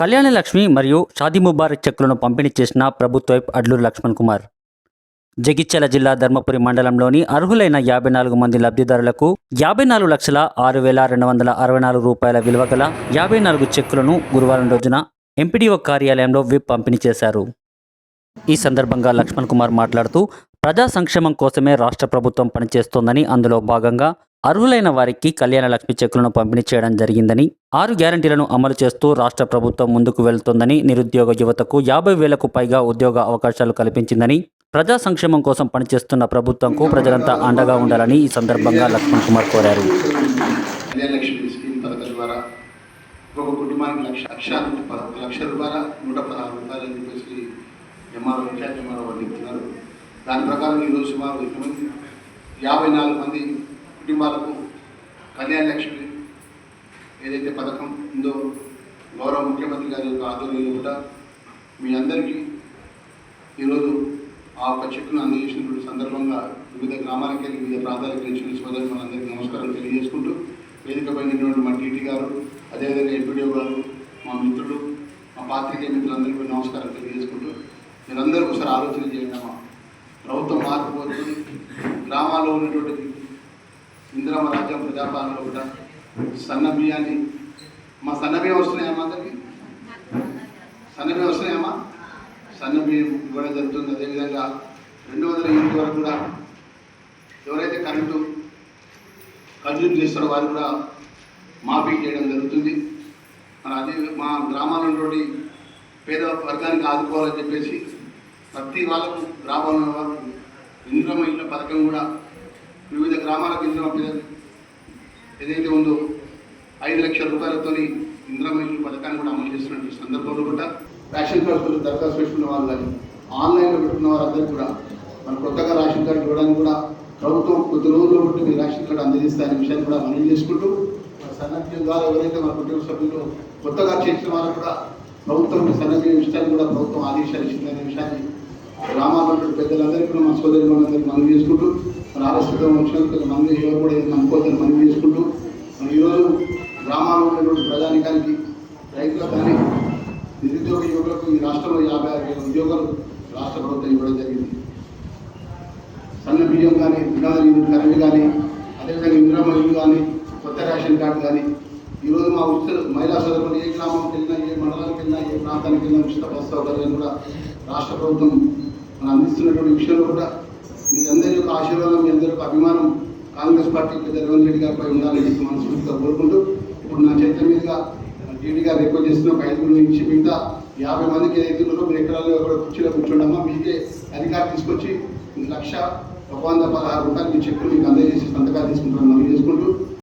కళ్యాణ లక్ష్మి మరియు షాదీ ముబారక్ చెక్కులను పంపిణీ చేసిన ప్రభుత్వ వైప్ అడ్లూరు లక్ష్మణ్ కుమార్. జగిత్యాల జిల్లా ధర్మపురి మండలంలోని అర్హులైన యాభై నాలుగు మంది లబ్ధిదారులకు యాభై నాలుగు లక్షల ఆరు వేల రెండు వందల అరవై నాలుగు రూపాయల విలువ గల యాభై నాలుగు చెక్కులను గురువారం రోజున ఎంపీడీఓ కార్యాలయంలో విప్ పంపిణీ చేశారు. ఈ సందర్భంగా లక్ష్మణ్ కుమార్ మాట్లాడుతూ ప్రజా సంక్షేమం కోసమే రాష్ట్ర ప్రభుత్వం పనిచేస్తోందని అందులో భాగంగా అర్హులైన వారికి కళ్యాణ లక్ష్మి చెక్కులను పంపిణీ చేయడం జరిగిందని ఆరు గ్యారంటీలను అమలు చేస్తూ రాష్ట్ర ప్రభుత్వం ముందుకు వెళ్తోందని నిరుద్యోగ యువతకు యాభై వేలకు పైగా ఉద్యోగ అవకాశాలు కల్పించిందని ప్రజా సంక్షేమం కోసం పనిచేస్తున్న ప్రభుత్వంకు ప్రజలంతా అండగా ఉండాలని ఈ సందర్భంగా లక్ష్మణ్ కుమార్ కోరారు. ఒక కుటుంబానికి లక్ష లక్ష లక్ష రూపాయల నూట పదహారు రూపాయలు అని చెప్పేసి ఎంఆర్ఓ ఇన్ఛార్జ్ ఎంఆర్ఓ వాళ్ళు చెప్తున్నారు దాని ప్రకారం ఈరోజు సుమారు ఎంతమంది యాభై నాలుగు మంది కుటుంబాలకు కళ్యాణ లక్ష్మి ఏదైతే పథకం ఉందో గౌరవ ముఖ్యమంత్రి గారి యొక్క ఆధ్వర్యంలో కూడా మీ అందరికీ ఈరోజు ఆ యొక్క చెక్కును అందజేసినటువంటి సందర్భంగా వివిధ గ్రామాలకి వెళ్ళి వివిధ ప్రాంతాలకు వెళ్ళిన సోదరులు మనందరికీ నమస్కారం తెలియజేసుకుంటూ వేదిక పైనటువంటి మా టీటీ గారు అదేవిధంగా ఎంపీడీఓ గారు మా మిత్రులు మా పాత్రికేయ మిత్రులందరికీ నమస్కారం తెలియజేసుకుంటూ మీరందరూ ఒకసారి ఆలోచన చేయండి అమ్మా. ప్రభుత్వం మారిపోతుంది గ్రామాల్లో ఉన్నటువంటి ఇందిరమ్మ రాజ్యం ప్రజాపాలనలో కూడా సన్న బియ్యాన్ని మా సన్న బియ్యం వస్తున్నాయమ్మా అందరికి? సన్న బియ్యం వస్తున్నాయమ్మా సన్న బియ్యం ఇవ్వడం జరుగుతుంది. అదేవిధంగా రెండు వందల యూనిట్ వరకు కూడా ఎవరైతే కరెంటు కన్జ్యూమ్ చేస్తారో వారు కూడా మాఫీ చేయడం జరుగుతుంది. మరి అదే మా గ్రామాలలోని పేద వర్గానికి ఆదుకోవాలని చెప్పేసి ప్రతి వాళ్ళకు గ్రామంలో వాళ్ళకు ఇంద్రమ ఇళ్ళ పథకం కూడా వివిధ గ్రామాలకు ఇంద్రమ ఏదైతే ఉందో ఐదు లక్షల రూపాయలతోని ఇంద్రమహిళ పథకాన్ని కూడా అమలు చేస్తున్న సందర్భంలో కూడా రేషన్ కార్డు కోసం దరఖాస్తు పెట్టుకున్న వాళ్ళు కానీ ఆన్లైన్లో పెట్టుకున్న వారందరూ కూడా మన కొత్తగా రేషన్ కార్డు ఇవ్వడానికి కూడా ప్రభుత్వం కొద్ది రోజుల్లో బట్టి మీ రేషన్ కార్డు అందజేస్తాయనే విషయాన్ని కూడా మనం చేసుకుంటూ మన ద్వారా ఎవరైతే మన కుటుంబ సభ్యులు కొత్తగా చేసిన వారు కూడా ప్రభుత్వం ఈ విషయాన్ని కూడా ప్రభుత్వం ఆదేశాలు ఇచ్చిందనే విషయాన్ని గ్రామాల్లో పెద్దలందరికీ కూడా మా సోదరి మనందరికీ మనం చేసుకుంటూ మరి ఆలస్యంగా వచ్చినందుకు మంది ఎవరు కూడా ఏదైనా అనుకోవద్దని మనం చేసుకుంటూ మరి ఈరోజు గ్రామాల్లో ఉన్నటువంటి ప్రజానికానికి రైతులకు కానీ నిరుద్యోగ యువకులకు ఈ రాష్ట్రంలో యాభై ఆరు వేల ఉద్యోగాలు రాష్ట్ర ప్రభుత్వం ఇవ్వడం జరిగింది. సన్న బియ్యం కానీ విధాన కరెంట్ కానీ అదేవిధంగా ఇందిరామ ఇల్లు కానీ కొత్త రేషన్ కార్డు కానీ ఈరోజు మా ఉచిత మహిళా సోదరులు ఏ గ్రామంకి వెళ్ళినా ఏ మండలానికి వెళ్ళినా ఏ ప్రాంతానికి వెళ్ళినా ఉచిత బస్సు సౌకర్యాన్ని కూడా రాష్ట్ర ప్రభుత్వం మనం అందిస్తున్నటువంటి విషయంలో కూడా మీ అందరి యొక్క ఆశీర్వాదం మీ అందరి యొక్క అభిమానం కాంగ్రెస్ పార్టీ పెద్ద రేవంత్ రెడ్డి గారిపై ఉండాలని చెప్పి మనస్ఫూర్తిగా కోరుకుంటూ ఇప్పుడు నా చేతుల మీదుగా టీవీ గారు రిక్వెస్ట్ చేస్తున్న ఒక ఐదుగురు నుంచి మిగతా యాభై మందికి ఏదైతే ఉన్నారో మీరు ఎకరాల్లో కుర్చీలో కూర్చోండమ్మా మీకే అధికారం తీసుకొచ్చి లక్ష ఒక వంద పదహారు రూపాయలు మీ చెక్కులు మీకు అందజేసి సంతకాలు తీసుకుంటాం మనం చేసుకుంటూ